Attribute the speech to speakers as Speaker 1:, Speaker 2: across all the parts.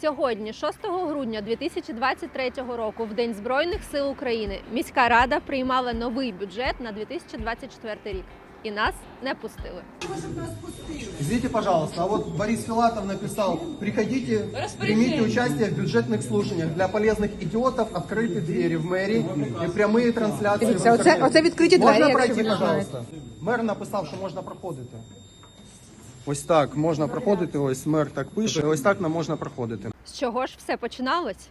Speaker 1: Сьогодні, 6 грудня 2023 року, в День Збройних сил України, міська рада приймала новий бюджет на 2024 рік. І нас не пустили.
Speaker 2: Извините, пожалуйста, а вот Борис Филатов написал, приходите, примите участие в бюджетных слушаниях. Для полезных идиотов открыты двери в мэрии и прямые трансляції.
Speaker 3: Дивіться,
Speaker 2: в
Speaker 3: оце-
Speaker 2: інтернеті.
Speaker 3: оце відкриті двері,
Speaker 2: Можна
Speaker 3: якщо
Speaker 2: пройти,
Speaker 3: ви не
Speaker 2: пожалуйста. Мер написав, що можна проходити. Ось так можна проходити, ось мер так пише, ось так нам можна проходити.
Speaker 1: З чого ж все починалось?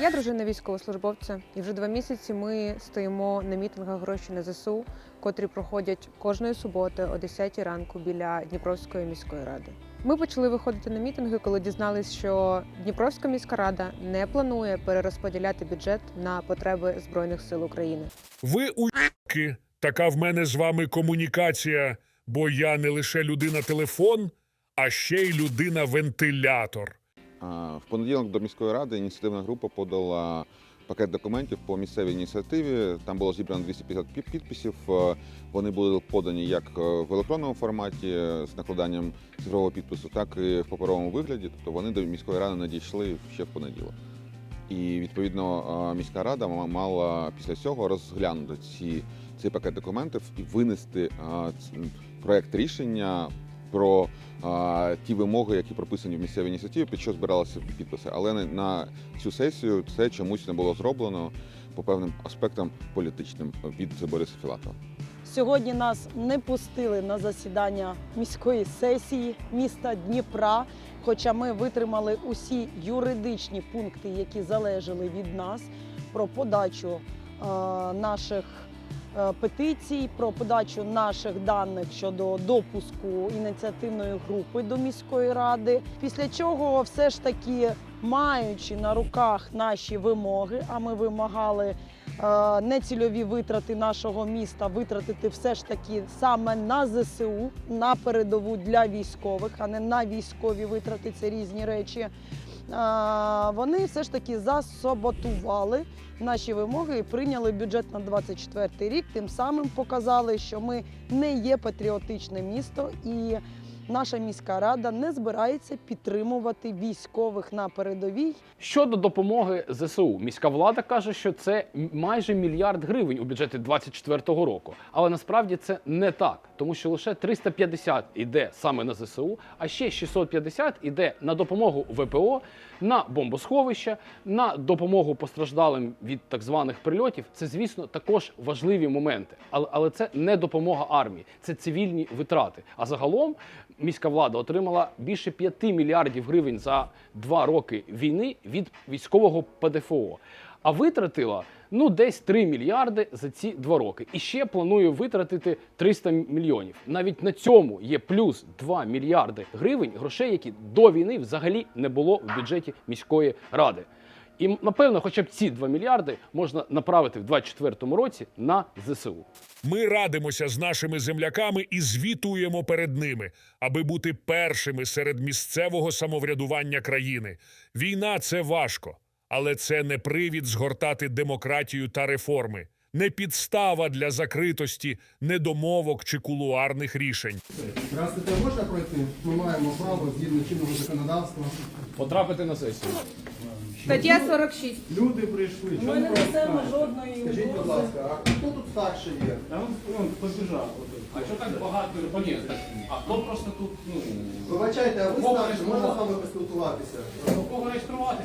Speaker 3: Я дружина військовослужбовця, і вже два місяці ми стоїмо на мітингах гроші на ЗСУ, котрі проходять кожної суботи о 10 ранку біля Дніпровської міської ради. Ми почали виходити на мітинги, коли дізнались, що Дніпровська міська рада не планує перерозподіляти бюджет на потреби збройних сил України.
Speaker 4: Ви уїки, така в мене з вами комунікація, бо я не лише людина-телефон, а ще й людина-вентилятор.
Speaker 5: В понеділок до міської ради ініціативна група подала пакет документів по місцевій ініціативі. Там було зібрано 250 пі- підписів. Е, Вони були подані як е, в електронному форматі е, з накладанням цифрового підпису, так і в паперовому вигляді. Тобто вони до міської ради надійшли ще в понеділок. І відповідно міська рада ма- мала після цього розглянути ці, цей пакет документів і винести проект рішення про а, ті вимоги, які прописані в місцевій ініціативі, під що збиралися підписи. Але на- цю сесію це чомусь не було зроблено по певним аспектам політичним від Бориса Філатова.
Speaker 6: Сьогодні нас не пустили на засідання міської сесії міста Дніпра. Хоча ми витримали усі юридичні пункти, які залежали від нас, про подачу е, наших петицій, про подачу наших даних щодо допуску ініціативної групи до міської ради. Після чого, все ж таки, маючи на руках наші вимоги, а ми вимагали е, нецільові витрати нашого міста витратити все ж таки саме на ЗСУ, на передову для військових, а не на військові витрати. Це різні речі. Вони все ж таки засаботували наші вимоги і прийняли бюджет на 24 рік. Тим самим показали, що ми не є патріотичне місто і. Наша міська рада не збирається підтримувати військових на передовій
Speaker 7: Щодо допомоги ЗСУ, міська влада каже, що це майже мільярд гривень у бюджеті 2024 року. Але насправді це не так, тому що лише 350 іде саме на ЗСУ, а ще 650 іде на допомогу ВПО, на бомбосховища, на допомогу постраждалим від так званих прильотів. Це, звісно, також важливі моменти. Але, але це не допомога армії, це цивільні витрати. А загалом міська влада отримала більше 5 мільярдів гривень за два роки війни від військового ПДФО. А витратила ну десь 3 мільярди за ці два роки. І ще планує витратити 300 мільйонів. Навіть на цьому є плюс 2 мільярди гривень грошей, які до війни взагалі не було в бюджеті міської ради. І напевно, хоча б ці 2 мільярди можна направити в 2024 році на ЗСУ.
Speaker 4: Ми радимося з нашими земляками і звітуємо перед ними, аби бути першими серед місцевого самоврядування країни. Війна це важко, але це не привід згортати демократію та реформи, не підстава для закритості, недомовок чи кулуарних рішень.
Speaker 2: Здравствуйте, можна пройти? Ми маємо право згідно чинного законодавства.
Speaker 7: Потрапити на сесію.
Speaker 3: Стаття 46.
Speaker 2: Люди прийшли.
Speaker 6: ми не несемо жодної
Speaker 2: Скажіть, будь ласка, а хто тут старший є?
Speaker 7: А що так багато? Ні, а хто просто тут ну
Speaker 2: Вибачайте, а ви
Speaker 7: Кого
Speaker 2: старший, можна з
Speaker 7: реєструвати?
Speaker 2: вами поспілкуватися?
Speaker 7: кого реєструвати?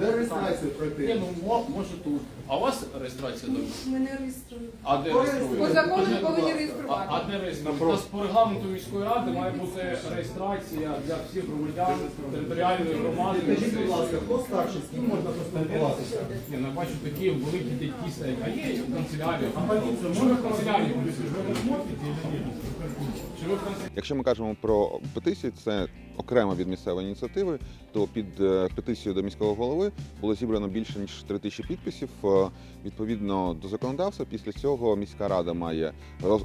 Speaker 2: Де реєстрацію пройти?
Speaker 7: ну може тут. А у вас реєстрація до
Speaker 3: Ми не реєструємо.
Speaker 7: А де реєструєте?
Speaker 3: По закону
Speaker 2: Скажіть,
Speaker 3: повинні реєструвати.
Speaker 7: А, а де реєструєте? У нас по регламенту міської ради має бути реєстрація для всіх громадян територіальної громади.
Speaker 2: Скажіть, будь ласка, хто старший, з ким можна поспілкуватися?
Speaker 7: Ні, ну, я бачу такі великі дядьки стоять. А є канцелярія. А поліція може в канцелярії?
Speaker 5: Якщо ми кажемо про петиції, це окремо від місцевої ініціативи, то під е, петицією до міського голови було зібрано більше ніж 3 тисячі підписів. Е, Відповідно до законодавства, після цього міська рада має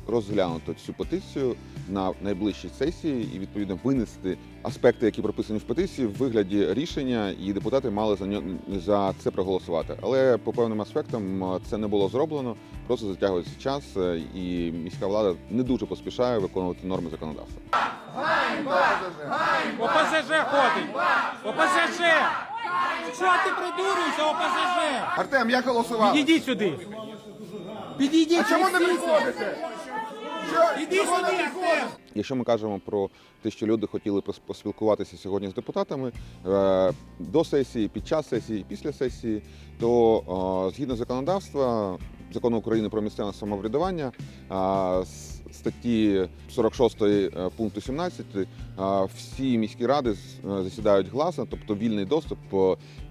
Speaker 5: розглянути цю петицію на найближчій сесії і відповідно винести аспекти, які прописані в петиції, в вигляді рішення, і депутати мали за ньо- за це проголосувати. Але по певним аспектам це не було зроблено, просто затягується час, е, і міська влада не дуже поспішає виконувати норми законодавства.
Speaker 8: ОПЗЖ ходить! ОПЗЖ! Що ти придурюєшся, ОПЗЖ?
Speaker 9: Артем, як голосував?
Speaker 8: Підійдіть сюди! Підійдіть!
Speaker 9: А Чому не приходите? Що?
Speaker 8: Іди сюди!
Speaker 5: Якщо ми кажемо про те, що люди хотіли поспілкуватися сьогодні з депутатами е, до сесії, під час сесії, після сесії, то е, згідно законодавства закону України про місцеве самоврядування е, статті 46 е, пункту 17 е, всі міські ради е, засідають гласно, тобто вільний доступ,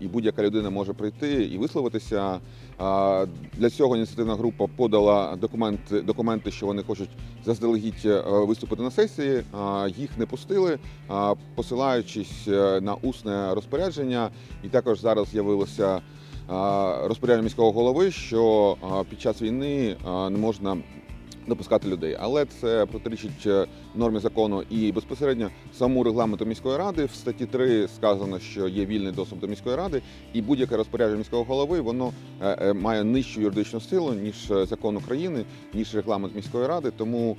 Speaker 5: і будь-яка людина може прийти і висловитися. Для цього ініціативна група подала документи, документи, що вони хочуть заздалегідь виступити на сесії. Їх не пустили, посилаючись на усне розпорядження. І також зараз з'явилося розпорядження міського голови, що під час війни не можна. Допускати людей, але це протирічить е, нормі закону і безпосередньо саму регламенту міської ради. В статті 3 сказано, що є вільний доступ до міської ради, і будь-яке розпорядження міського голови воно е, е, має нижчу юридичну силу ніж закон України, ніж регламент міської ради. Тому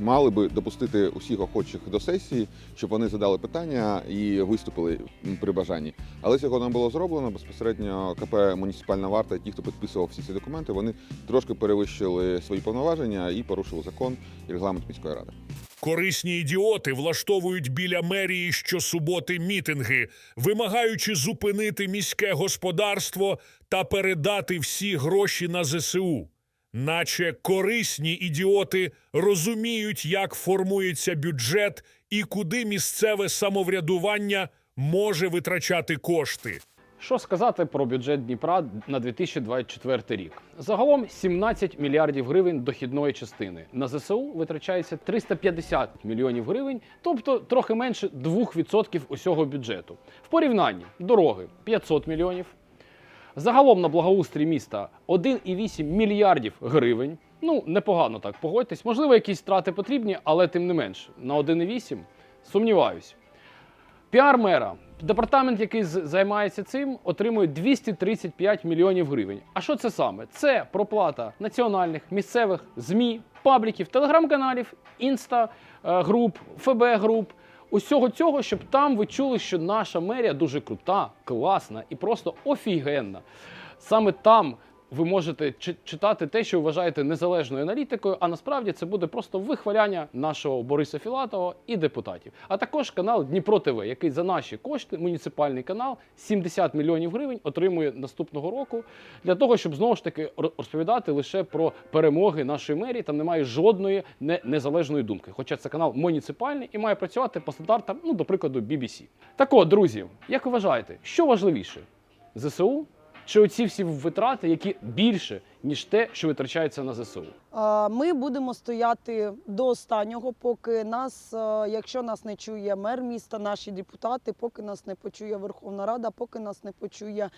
Speaker 5: мали би допустити усіх охочих до сесії, щоб вони задали питання і виступили при бажанні. Але цього не було зроблено. Безпосередньо КП муніципальна варта, ті, хто підписував всі ці документи, вони трошки перевищили свої повноваження і порушили закон і регламент міської ради.
Speaker 4: Корисні ідіоти влаштовують біля мерії щосуботи мітинги, вимагаючи зупинити міське господарство та передати всі гроші на ЗСУ. Наче корисні ідіоти розуміють, як формується бюджет і куди місцеве самоврядування може витрачати кошти.
Speaker 7: Що сказати про бюджет Дніпра на 2024 рік? Загалом 17 мільярдів гривень дохідної частини. На ЗСУ витрачається 350 мільйонів гривень, тобто трохи менше 2% усього бюджету. В порівнянні дороги 500 мільйонів. Загалом на благоустрій міста 1,8 мільярдів гривень. Ну, непогано так, погодьтесь. Можливо, якісь втрати потрібні, але тим не менш, на 1,8 сумніваюсь. Піар мера. Департамент, який займається цим, отримує 235 мільйонів гривень. А що це саме? Це проплата національних, місцевих ЗМІ, пабліків, телеграм-каналів, інста е, груп, ФБ груп. Усього цього, щоб там ви чули, що наша мерія дуже крута, класна і просто офігенна. Саме там ви можете чи- читати те, що вважаєте незалежною аналітикою, а насправді це буде просто вихваляння нашого Бориса Філатова і депутатів. А також канал Дніпро ТВ, який за наші кошти, муніципальний канал, 70 мільйонів гривень отримує наступного року для того, щоб знову ж таки розповідати лише про перемоги нашої мерії. Там немає жодної не- незалежної думки. Хоча це канал муніципальний і має працювати по стандартам, ну, до прикладу, BBC. Так от, друзі, як ви вважаєте, що важливіше? ЗСУ чи оці всі витрати, які більше, ніж те, що витрачається на ЗСУ?
Speaker 6: Ми будемо стояти до останнього, поки нас, е, якщо нас не чує мер міста, наші депутати, поки нас не почує Верховна Рада, поки нас не почує е,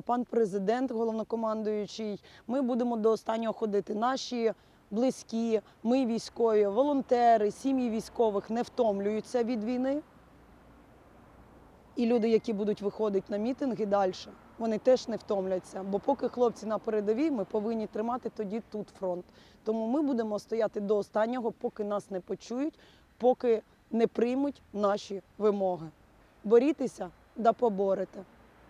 Speaker 6: пан президент, головнокомандуючий, ми будемо до останнього ходити. Наші близькі, ми військові, волонтери, сім'ї військових не втомлюються від війни. І люди, які будуть виходити на мітинги далі, вони теж не втомляться. Бо поки хлопці на передовій, ми повинні тримати тоді тут фронт. Тому ми будемо стояти до останнього, поки нас не почують, поки не приймуть наші вимоги. Борітеся да поборете.